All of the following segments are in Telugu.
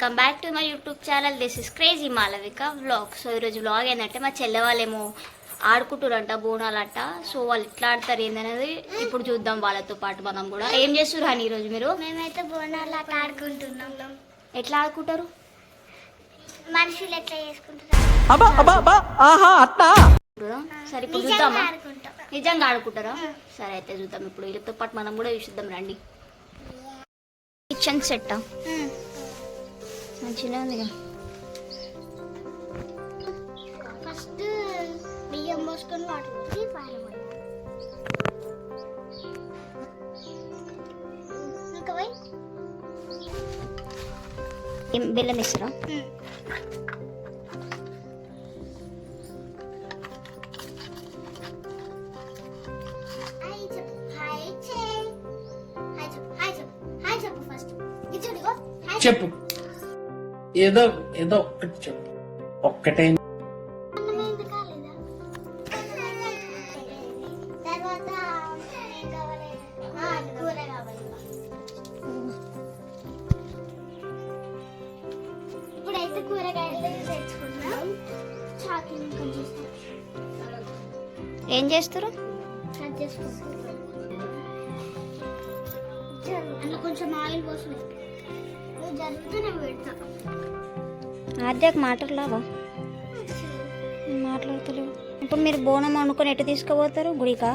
Welcome back to my YouTube channel. This is crazy Malavika vlog so ఈరోజు వ్లాగ్ ఏంటంటే మా చెల్లె వాళ్ళేమో ఆడుకుంటారంట బోనాలంట. సో వాళ్ళు ఎట్లా ఆడతారు ఏందనేది ఇప్పుడు చూద్దాం వాళ్ళతో పాటు మనం కూడా. ఏం చేస్తారు అని ఈరోజు మీరు? మేమైతే బోనాలు అట్లా ఆడుకుంటున్నాం. ఎట్లా ఆడుకుంటారు? మనుషులు ఎట్లా చూద్దాం. సరే ఇప్పుడు నిజంగా చూద్దామా? నిజంగా ఆడుకుంటారా? సరే అయితే చూద్దాం. ఇప్పుడు వీళ్ళతో పాటు మనం కూడా చూసిద్దాం రండి. కిచెన్ సెట్ మంచిగా ఉందిగా ఫస్ట్ బియ్యం పోసుకొని వాటర్ పోయాలి. ఇంకా పోయి? బెల్లం ఇస్తారా హాయ్ చెప్పు. ఏదో ఏదో ఒక్కటి చెప్పు. ఒక్కటే. ఏం కావాలి ఆ, కూర కావాలి ఇప్పుడైతే కూరగాయలు తెచ్చుకున్నాం చాకింగ్ కొంచెం ఏం చేస్తారు? కట్ చేసుకుంటాం అందులో కొంచెం ఆయిల్ పోసి ఆద్యాకు మాటలు రావా మాట్లాడతలేవు. ఇప్పుడు మీరు బోనం వండుకొని ఎటు తీసుకుపోతారు? గుడికా?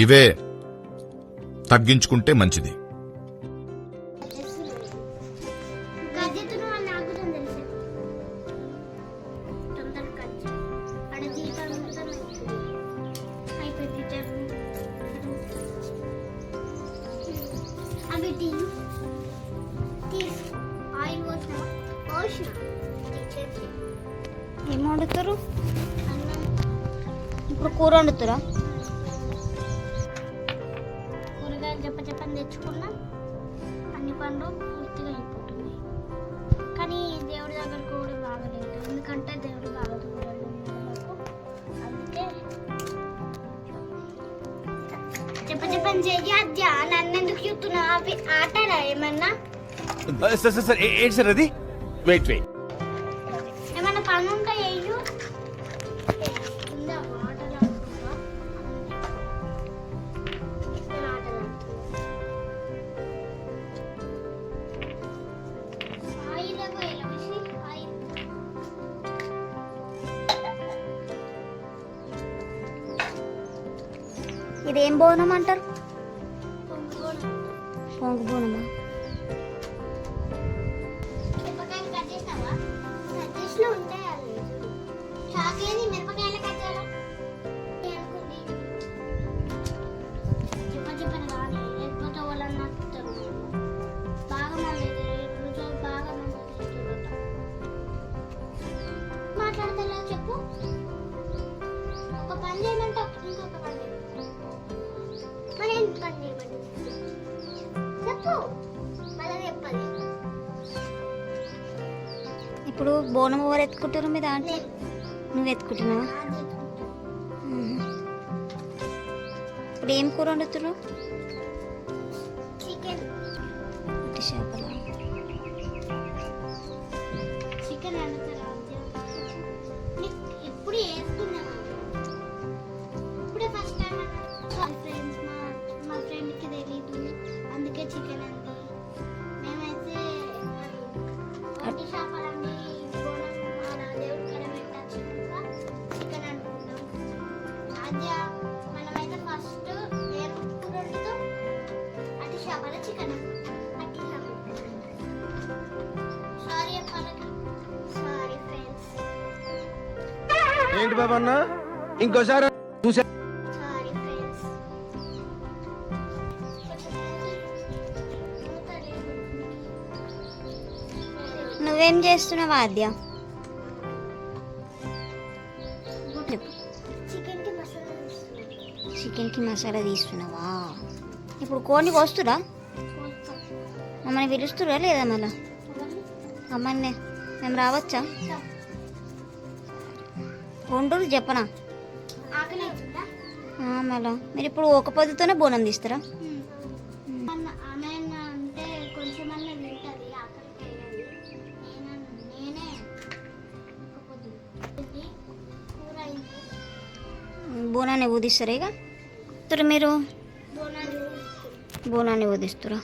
ఇవే తగ్గించుకుంటే మంచిది. కూర వండుతారా? కూరగాయలు చెప్ప చెప్పని తెచ్చుకున్నాం. అన్ని పండ్లు పూర్తిగా అయిపోతుంది కానీ దేవుడి దగ్గరకు కూడా బాగలేదు. ఎందుకంటే దేవుడు బాగా దూరాలు. అందుకే చెప్ప చెప్పని చెయ్యద్యా నన్ను ఎందుకు చూస్తున్నావు? అవి ఆటలా ఏమన్నా? సార్ సార్ ఏంటి సార్ అది? వెయిట్ వెయిట్ ఇది ఏం బోనం అంటారు? బోనం ఎవరు ఎత్తుకుంటారు మీద ఆంటీ నేను నువ్వు ఎత్తుకుంటున్నావా. ఇప్పుడు ఏం కూర ఉట్టి చేపల చేపల చికెన్. సారీ సారీ ఫ్రెండ్స్ ఏంటి బాబా అన్న? ఇంకోసారి చూసా సారీ ఫ్రెండ్స్ నువ్వేం చేస్తున్నావా ఆద్య? చెప్పు చికెన్కి మసాలా వేస్తున్నాను. చికెన్కి మసాలా తీస్తున్నావా? ఇప్పుడు కోడిని కోస్తురా? మమ్మల్ని పిలుస్తురా లేదా మళ్ళా? అమ్మని మేము రావచ్చా? రా. వండురు చెప్పనా మళ్ళా. మీరు ఇప్పుడు ఒక పొద్దుతోనే బోనం తీస్తారా? బోనాన్ని ఊదిస్తారా ఇక? మీరు? బోనాన్ని ఊదిస్తారా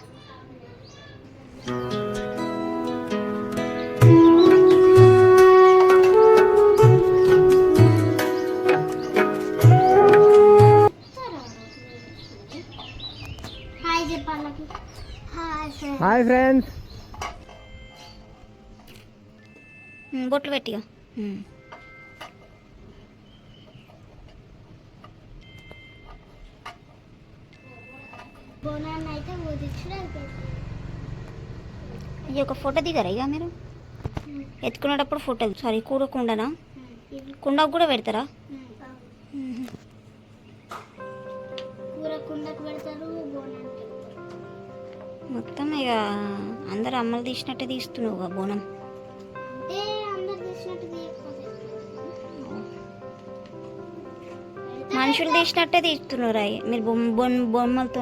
హాయ్ ఫ్రెండ్స్. బొట్లు పెట్టిగా. బోనాన్ని అయితే ఊదించుడు అయిపోయింది ఈ ఒక ఫోటో దిగారా ఇక మీరు? ఎత్తుకునేటప్పుడు ఫోటో సారీ కూర కుండనా? ఇది కుండకు కూడా పెడతారా? కూర కుండకు పెడతారు బోనానికి మొత్తం ఇక అందరు అమ్మలు తీసినట్టే తీస్తున్నావు బోనం. మనుషులు తీసినట్టే తీస్తున్నారు? అవి మీరు బొమ్మ బొమ్మ బొమ్మలతో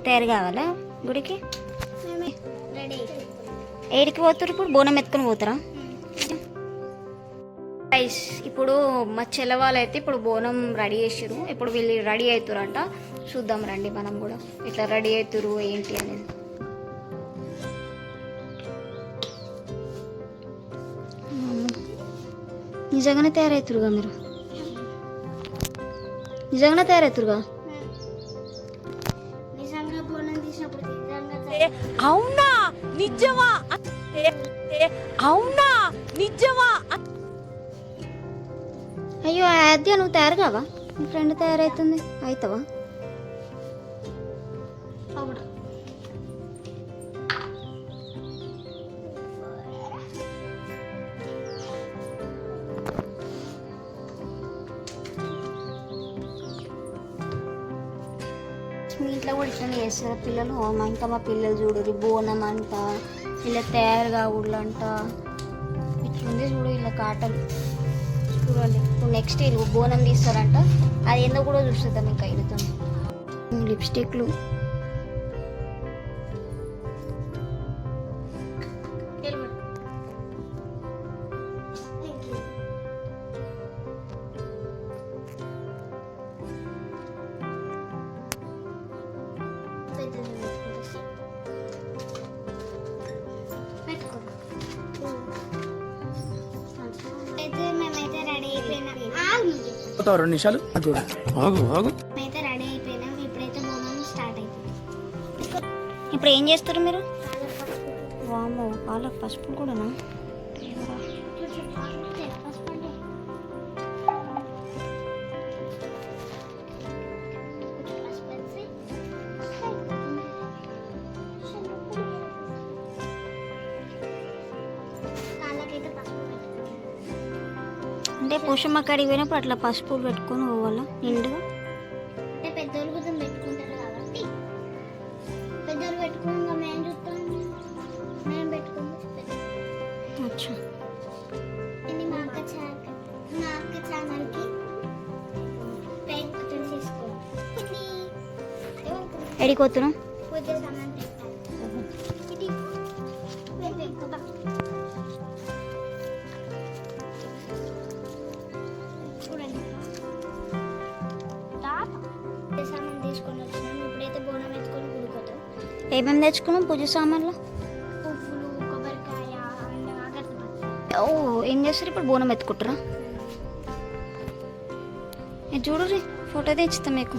మీరు తయారు కావాలా గుడికి? ఏడికి పోతారు ఇప్పుడు? బోనం ఎత్తుకొని పోతారా? గైస్ ఇప్పుడు మా చెల్ల వాళ్ళు అయితే ఇప్పుడు బోనం రెడీ చేసారు ఇప్పుడు వీళ్ళు రెడీ అవుతారంట చూద్దాం రండి మనం కూడా. ఇట్లా రెడీ అవుతారు ఏంటి అనేది. నిజంగానే తయారవుతురుగా మీరు? నిజంగానే తయారవుతురుగా అవునా? నిజమా? అవునా? నిజమా? అయ్యో ఆద్య నువ్వు తయారు కావా మీ ఫ్రెండ్ తయారవుతుంది అవుతావా అవును. చేస్తారు పిల్లలు ఇంకా మా పిల్లలు చూడరు. బోనం అంట ఇలా తయారు కాకూడదంట ఇట్లుంది చూడు ఇలా కాటలు చూడండి ఇప్పుడు నెక్స్ట్ వీళ్ళు బోనం తీస్తారంట. అది ఏందో కూడా చూస్తుందాం ఇంకా వీళ్ళతో లిప్స్టిక్లు. చెప్పు. రెండు నిమిషాలు? ఆగు ఆగు. మేమైతే రెడీ అయిపోయినాం. ఇప్పుడైతే బోనం స్టార్ట్ అయిపోయింది. ఇప్పుడు ఏం చేస్తారు మీరు? వామో వాళ్ళకి పసుపు కూడానా? అంటే పుష్పమ్మ కాడికి పోయినప్పుడు అట్లా పసుపు పెట్టుకొని పోవాలా? నిండుగా? అంటే పెద్దోళ్ళు కూడా పెట్టుకుంటారు కాబట్టి. పెద్దోళ్ళు పెట్టుకోగా మేము చూస్తాం. మేము అచ్చా. ఇది మా అక్క మా అక్క ఛానల్కి పేరు కుటుంబ ఏమేమి తెచ్చుకున్నాం పూజ సామాన్లు? ఓ ఏం చేస్తారు ఇప్పుడు? బోనం ఎత్తుకుంటారా? చూడు ఫోటో తెచ్చుతా మీకు.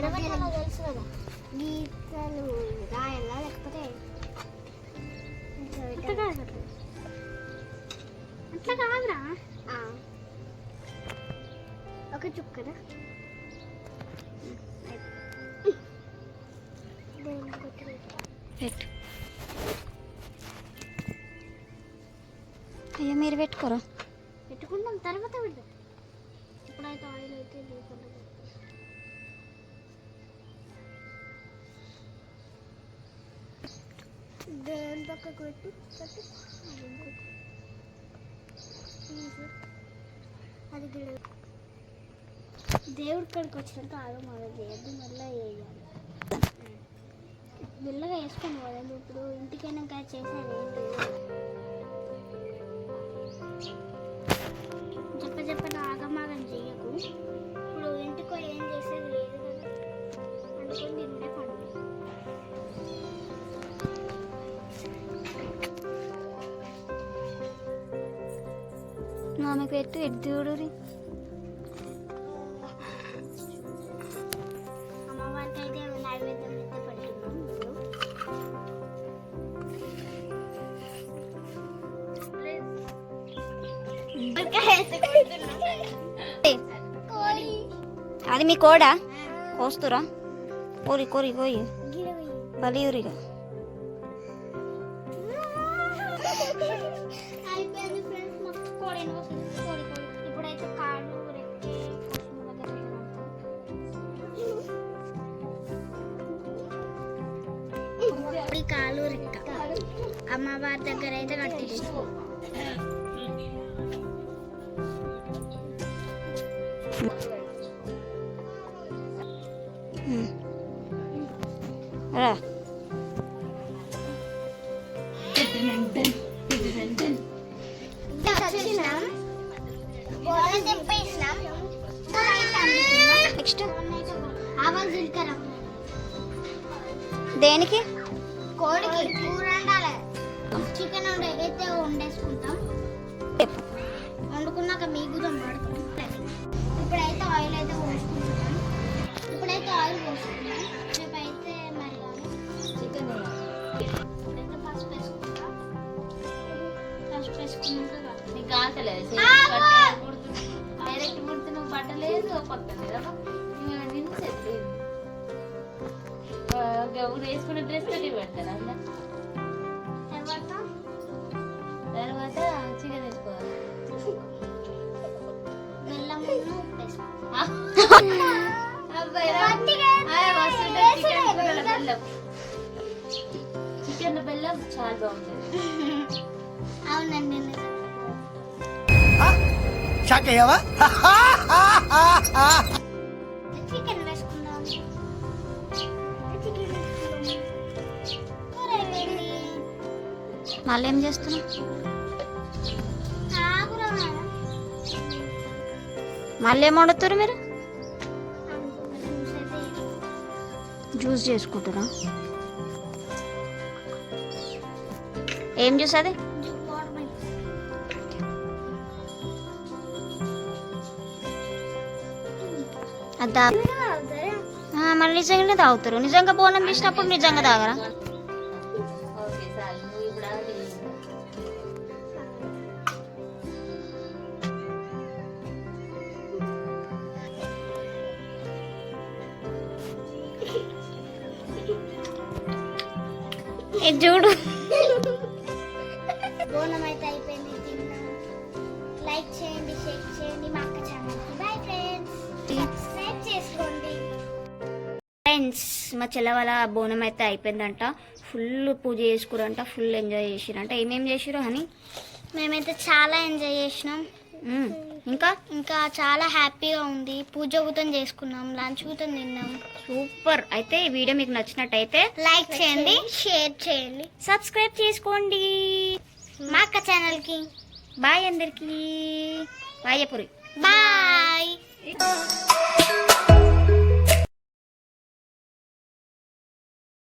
తెలుసు కదా గీతలు రాయాలా లేకపోతే ఇట్లా కాదు అట్లా కాదురా ఒక చుక్కన పెట్టు అయ్యో మీరు పెట్టుకోరా? దేని పక్కకు పెట్టి పెట్టి అది గిడ దేవుడి కాడికి వచ్చినాక ఆగం ఆగం చేయద్దు మళ్ళీ వేయాలి. మెల్లగా వేసుకొని పోదాం ఇప్పుడు ఇంటికైనాక చేసాను ఏం చెప్ప చెప్ప ఆమెకు పెట్టు ఎటు ఇప్పుడు అది మీ కోడా? కోస్తురా? కోరి కోరి కోయి బలియురిగా. అమ్మవారి దగ్గర అయితే కట్టేసి రా వండుకున్నాక మీగుదాం ఇప్పుడైతే ఆయిల్ అయితే పోసుకుంటున్నాం ఇప్పుడైతే ఆయిల్ పోసుకుంటాం రేపైతే మరి చికెన్ ఇప్పుడైతే పసుపు వేసుకుంటాం. పసుపు వేసుకున్నాక నీకు ఆశలేదు డైరెక్ట్ పుడితే నువ్వు పట్టలేదు పక్కలేదు నిన్ను సెట్ గౌరు వేసుకున్న డ్రెస్ తోటి పెడతాను అన్న అవునండి చికెన్ వేసుకుందాం. కూర అయిపోయింది మళ్ళీ ఏం చేస్తున్నావు? మళ్ళీ ఏం వండుతారు మీరు? జ్యూస్ చేసుకుంటారా? ఏం జ్యూస్ అది? మరి నిజంగానే తాగుతారు. నిజంగా బోనం ఇచ్చినప్పుడు నిజంగా తాగరా? ఇది చూడు. చెల్ల వాళ్ళ బోనం అయితే అయిపోయిందంట. ఫుల్ పూజ చేసుకురంట ఫుల్ ఎంజాయ్ చేసిరంట. ఏమేం చేసిరు అని మేమైతే చాలా ఎంజాయ్ చేసినాం. ఇంకా? ఇంకా చాలా హ్యాపీగా ఉంది. పూజ కూతం చేసుకున్నాం లంచ్ కూతం తిన్నాం. సూపర్. అయితే ఈ వీడియో మీకు నచ్చినట్టయితే లైక్ చేయండి షేర్ చేయండి. సబ్స్క్రైబ్ చేసుకోండి. మా అక్క ఛానల్కి. బాయ్ అందరికీ. బాయ్ చెప్పురి బాయ్.